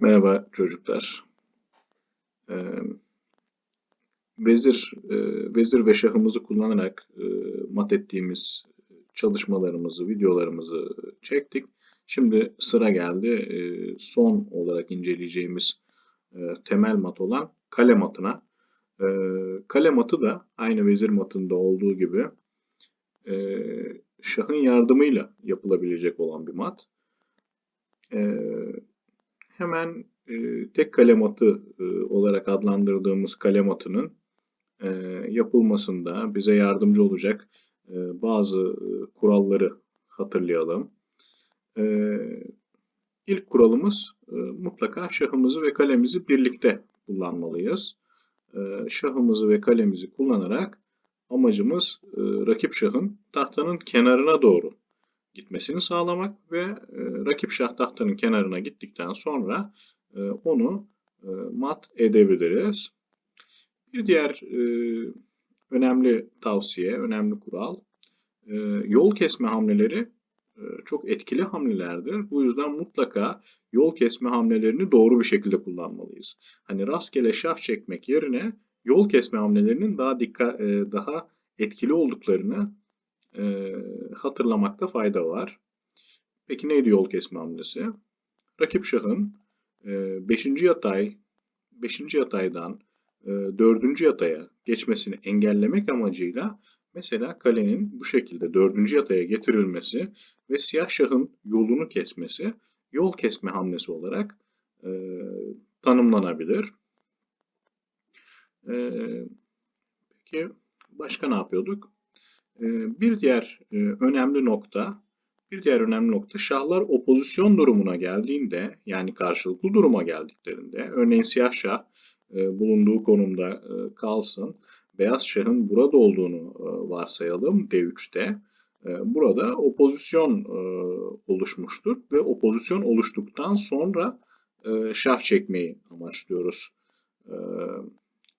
Merhaba çocuklar. Ee, vezir, e, vezir ve şahımızı kullanarak e, mat ettiğimiz çalışmalarımızı, videolarımızı çektik. Şimdi sıra geldi e, son olarak inceleyeceğimiz e, temel mat olan kale matına. E, kale matı da aynı vezir matında olduğu gibi e, şahın yardımıyla yapılabilecek olan bir mat. E, hemen e, tek kalem atı e, olarak adlandırdığımız kalem atının e, yapılmasında bize yardımcı olacak e, bazı e, kuralları hatırlayalım. E, ilk kuralımız e, mutlaka şahımızı ve kalemizi birlikte kullanmalıyız. E, şahımızı ve kalemizi kullanarak amacımız e, rakip şahın tahtanın kenarına doğru gitmesini sağlamak ve e, rakip şah tahtanın kenarına gittikten sonra e, onu e, mat edebiliriz. Bir diğer önemli tavsiye, önemli kural yol kesme hamleleri çok etkili hamlelerdir. Bu yüzden mutlaka yol kesme hamlelerini doğru bir şekilde kullanmalıyız. Hani rastgele şah çekmek yerine yol kesme hamlelerinin daha dikkat, daha etkili olduklarını e, hatırlamakta fayda var. Peki neydi yol kesme hamlesi? Rakip şahın 5. E, yatay 5. yataydan e, 4. yataya geçmesini engellemek amacıyla mesela kalenin bu şekilde 4. yataya getirilmesi ve siyah şahın yolunu kesmesi yol kesme hamlesi olarak e, tanımlanabilir. E, peki başka ne yapıyorduk? Ee, bir diğer e, önemli nokta, bir diğer önemli nokta şahlar opozisyon durumuna geldiğinde yani karşılıklı duruma geldiklerinde örneğin siyah şah e, bulunduğu konumda e, kalsın. Beyaz şahın burada olduğunu varsayalım D3'te. Burada opozisyon oluşmuştur ve opozisyon oluştuktan sonra şah çekmeyi amaçlıyoruz.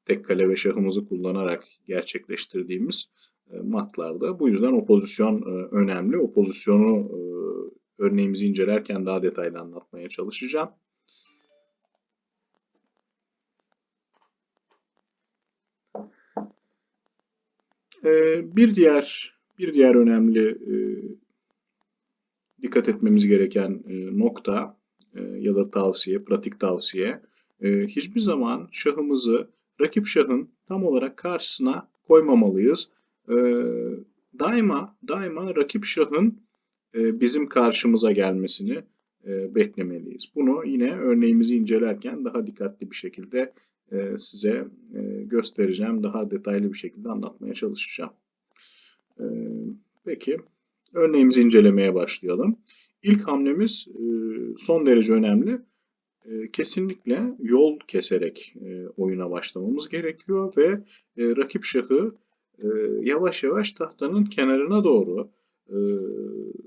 Tek kale ve şahımızı kullanarak gerçekleştirdiğimiz matlarda. Bu yüzden o pozisyon e, önemli. O pozisyonu e, örneğimizi incelerken daha detaylı anlatmaya çalışacağım. Bir diğer bir diğer önemli dikkat etmemiz gereken nokta ya da tavsiye, pratik tavsiye hiçbir zaman şahımızı rakip şahın tam olarak karşısına koymamalıyız. Ee, daima daima rakip şahın e, bizim karşımıza gelmesini e, beklemeliyiz. Bunu yine örneğimizi incelerken daha dikkatli bir şekilde e, size göstereceğim. Daha detaylı bir şekilde anlatmaya çalışacağım. Peki, örneğimizi incelemeye başlayalım. İlk hamlemiz son derece önemli. Kesinlikle yol keserek oyuna başlamamız gerekiyor ve rakip şahı e, yavaş yavaş tahtanın kenarına doğru e,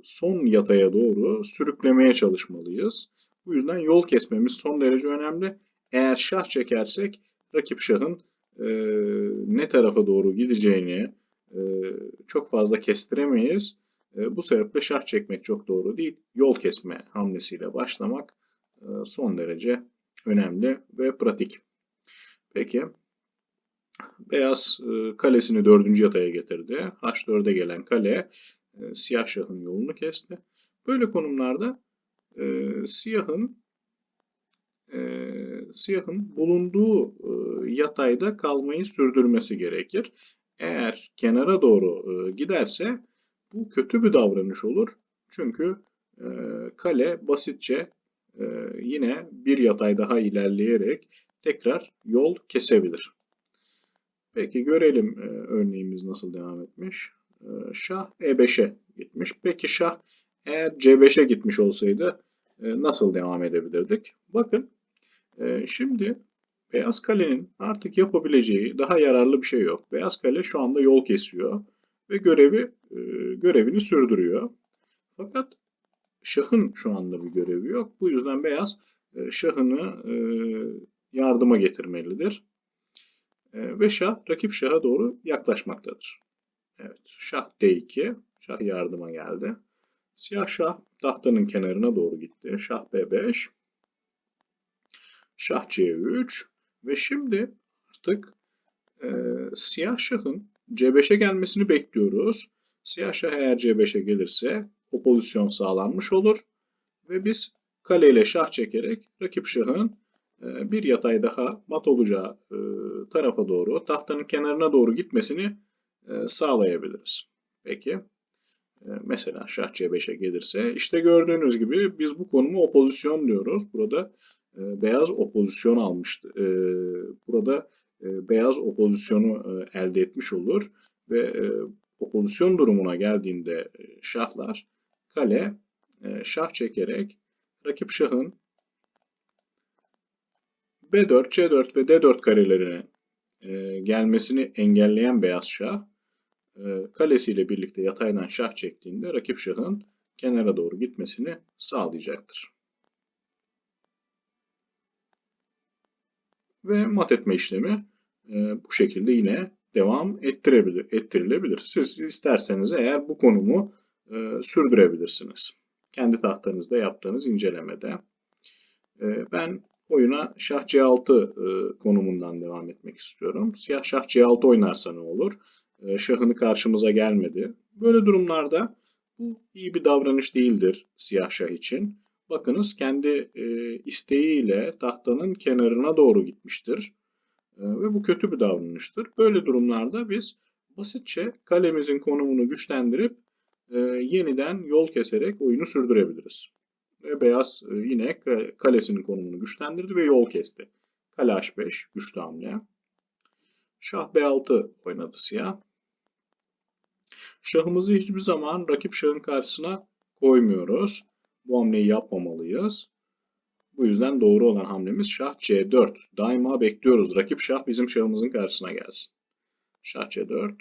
son yataya doğru sürüklemeye çalışmalıyız. Bu yüzden yol kesmemiz son derece önemli. Eğer şah çekersek rakip şahın e, ne tarafa doğru gideceğini e, çok fazla kestiremeyiz. Bu sebeple şah çekmek çok doğru değil. Yol kesme hamlesiyle başlamak son derece önemli ve pratik. Peki Beyaz e, kalesini dördüncü yataya getirdi. H4'e gelen kale e, siyah şahın yolunu kesti. Böyle konumlarda e, siyahın siyahın bulunduğu yatayda kalmayı sürdürmesi gerekir. Eğer kenara doğru giderse bu kötü bir davranış olur. Çünkü kale basitçe yine bir yatay daha ilerleyerek tekrar yol kesebilir. Peki görelim e, örneğimiz nasıl devam etmiş. E, şah E5'e gitmiş. Peki şah eğer C5'e gitmiş olsaydı e, nasıl devam edebilirdik? Bakın e, şimdi beyaz kalenin artık yapabileceği daha yararlı bir şey yok. Beyaz kale şu anda yol kesiyor ve görevi e, görevini sürdürüyor. Fakat şahın şu anda bir görevi yok. Bu yüzden beyaz e, şahını e, yardıma getirmelidir. Ee, ve şah rakip şaha doğru yaklaşmaktadır. Evet, şah D2, şah yardıma geldi. Siyah şah tahtanın kenarına doğru gitti. Şah B5. Şah C3 ve şimdi artık e, siyah şahın C5'e gelmesini bekliyoruz. Siyah şah eğer C5'e gelirse o pozisyon sağlanmış olur ve biz kale ile şah çekerek rakip şahın bir yatay daha mat olacağı e, tarafa doğru tahtanın kenarına doğru gitmesini e, sağlayabiliriz. Peki e, mesela şah C5'e gelirse işte gördüğünüz gibi biz bu konumu opozisyon diyoruz. Burada e, beyaz opozisyon almıştı. E, burada e, beyaz opozisyonu e, elde etmiş olur ve e, opozisyon durumuna geldiğinde e, şahlar kale e, şah çekerek rakip şahın B4, C4 ve D4 karelerine e, gelmesini engelleyen beyaz şah e, kalesiyle birlikte yataydan şah çektiğinde rakip şahın kenara doğru gitmesini sağlayacaktır. Ve mat etme işlemi e, bu şekilde yine devam ettirebilir, ettirilebilir. Siz isterseniz eğer bu konumu e, sürdürebilirsiniz. Kendi tahtanızda yaptığınız incelemede. E, ben oyuna şah C6 e, konumundan devam etmek istiyorum. Siyah şah C6 oynarsa ne olur? E, şahını karşımıza gelmedi. Böyle durumlarda bu iyi bir davranış değildir siyah şah için. Bakınız kendi e, isteğiyle tahtanın kenarına doğru gitmiştir. E, ve bu kötü bir davranıştır. Böyle durumlarda biz basitçe kalemizin konumunu güçlendirip e, yeniden yol keserek oyunu sürdürebiliriz. Ve beyaz e, yine kalesinin konumunu güçlendirdi ve yol kesti. Kale H5 güçlü hamle. Şah B6 oynadı siyah. Şahımızı hiçbir zaman rakip şahın karşısına koymuyoruz. Bu hamleyi yapmamalıyız. Bu yüzden doğru olan hamlemiz şah C4. Daima bekliyoruz. Rakip şah bizim şahımızın karşısına gelsin. Şah C4.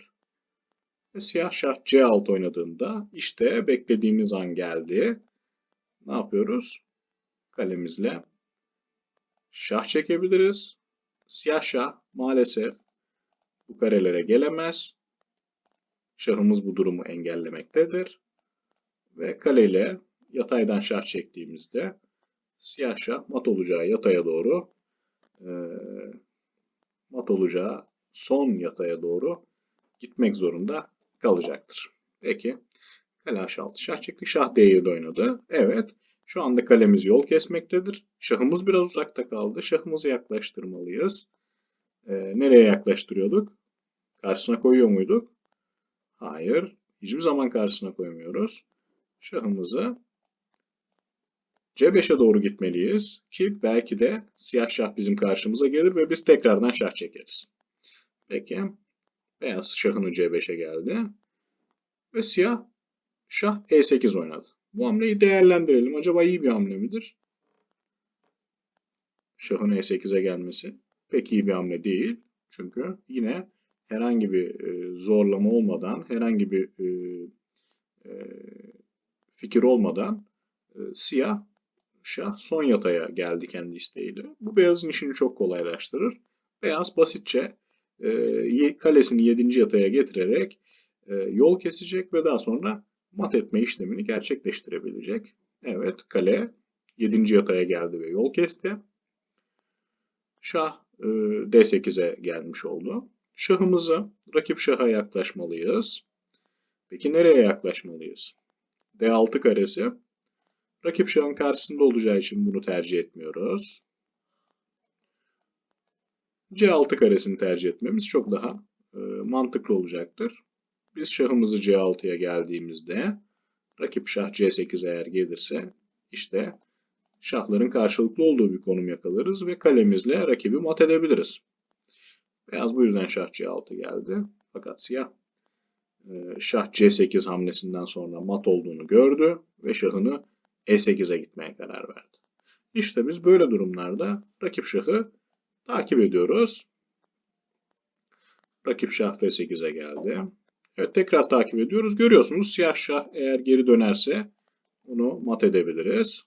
Ve siyah şah C6 oynadığında işte beklediğimiz an geldi. Ne yapıyoruz? Kalemizle şah çekebiliriz. Siyah şah maalesef bu karelere gelemez. Şahımız bu durumu engellemektedir. Ve kaleyle yataydan şah çektiğimizde siyah şah mat olacağı yataya doğru e, mat olacağı son yataya doğru gitmek zorunda kalacaktır. Peki. Kale H6 şah çektik. Şah D7 oynadı. Evet. Şu anda kalemiz yol kesmektedir. Şahımız biraz uzakta kaldı. Şahımızı yaklaştırmalıyız. Ee, nereye yaklaştırıyorduk? Karşısına koyuyor muyduk? Hayır. Hiçbir zaman karşısına koymuyoruz. Şahımızı C5'e doğru gitmeliyiz ki belki de siyah şah bizim karşımıza gelir ve biz tekrardan şah çekeriz. Peki. Beyaz şahını C5'e geldi. Ve siyah şah E8 oynadı. Bu hamleyi değerlendirelim. Acaba iyi bir hamle midir? Şahın E8'e gelmesi pek iyi bir hamle değil. Çünkü yine herhangi bir e, zorlama olmadan, herhangi bir e, e, fikir olmadan siyah şah son yataya geldi kendi isteğiyle. Bu beyazın işini çok kolaylaştırır. Beyaz basitçe kalesini 7. yataya getirerek yol kesecek ve daha sonra mat etme işlemini gerçekleştirebilecek. Evet kale 7. yataya geldi ve yol kesti. Şah D8'e gelmiş oldu. Şahımızı rakip şaha yaklaşmalıyız. Peki nereye yaklaşmalıyız? D6 karesi. Rakip şahın karşısında olacağı için bunu tercih etmiyoruz. C6 karesini tercih etmemiz çok daha e, mantıklı olacaktır. Biz şahımızı C6'ya geldiğimizde rakip şah C8 eğer gelirse işte şahların karşılıklı olduğu bir konum yakalarız ve kalemizle rakibi mat edebiliriz. Beyaz bu yüzden şah C6 geldi. Fakat siyah e, şah C8 hamlesinden sonra mat olduğunu gördü ve şahını E8'e gitmeye karar verdi. İşte biz böyle durumlarda rakip şahı takip ediyoruz. Rakip şah F8'e geldi. Evet tekrar takip ediyoruz. Görüyorsunuz siyah şah eğer geri dönerse onu mat edebiliriz.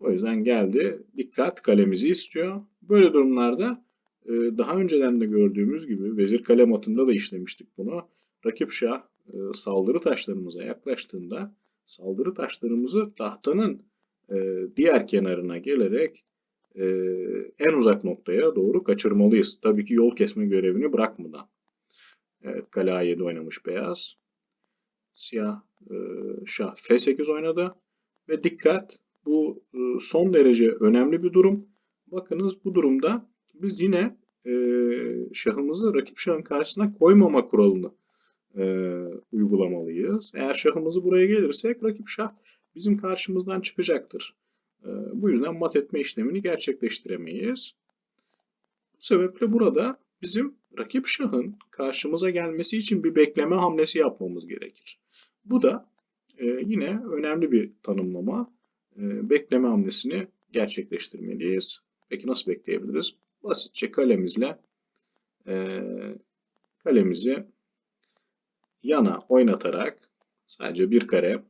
O yüzden geldi. Dikkat kalemizi istiyor. Böyle durumlarda e, daha önceden de gördüğümüz gibi vezir kale matında da işlemiştik bunu. Rakip şah e, saldırı taşlarımıza yaklaştığında saldırı taşlarımızı tahtanın e, diğer kenarına gelerek en uzak noktaya doğru kaçırmalıyız. Tabii ki yol kesme görevini bırakmadan. Evet kale A7 oynamış beyaz. Siyah e, şah F8 oynadı. Ve dikkat bu e, son derece önemli bir durum. Bakınız bu durumda biz yine e, şahımızı rakip şahın karşısına koymama kuralını e, uygulamalıyız. Eğer şahımızı buraya gelirsek rakip şah bizim karşımızdan çıkacaktır. E, bu yüzden mat etme işlemini gerçekleştiremeyiz. Bu sebeple burada bizim rakip şahın karşımıza gelmesi için bir bekleme hamlesi yapmamız gerekir. Bu da e, yine önemli bir tanımlama. E, bekleme hamlesini gerçekleştirmeliyiz. Peki nasıl bekleyebiliriz? Basitçe kalemizle e, kalemizi yana oynatarak sadece bir kare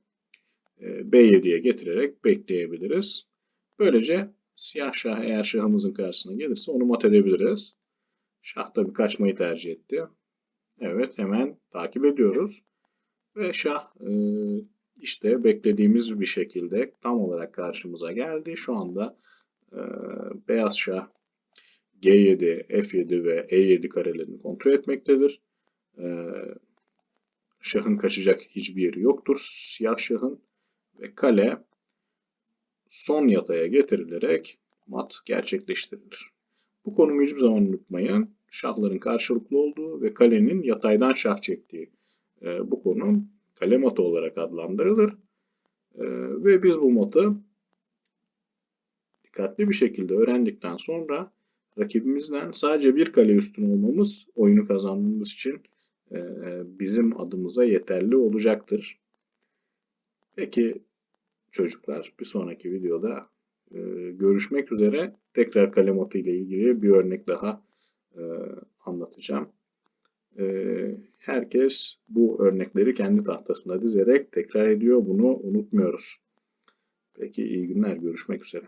e, B7'ye getirerek bekleyebiliriz. Böylece siyah şah eğer şahımızın karşısına gelirse onu mat edebiliriz. Şah tabi kaçmayı tercih etti. Evet hemen takip ediyoruz. Ve şah e, işte beklediğimiz bir şekilde tam olarak karşımıza geldi. Şu anda e, beyaz şah G7, F7 ve E7 karelerini kontrol etmektedir. E, şahın kaçacak hiçbir yeri yoktur. Siyah şahın ve kale son yataya getirilerek mat gerçekleştirilir. Bu konumu hiçbir zaman unutmayın. Şahların karşılıklı olduğu ve kalenin yataydan şah çektiği e, bu konu kale matı olarak adlandırılır. E, ve biz bu matı dikkatli bir şekilde öğrendikten sonra rakibimizden sadece bir kale üstün olmamız oyunu kazanmamız için e, bizim adımıza yeterli olacaktır. Peki çocuklar bir sonraki videoda e, görüşmek üzere. Tekrar kalem atı ile ilgili bir örnek daha e, anlatacağım. Herkes bu örnekleri kendi tahtasında dizerek tekrar ediyor. Bunu unutmuyoruz. Peki iyi günler. Görüşmek üzere.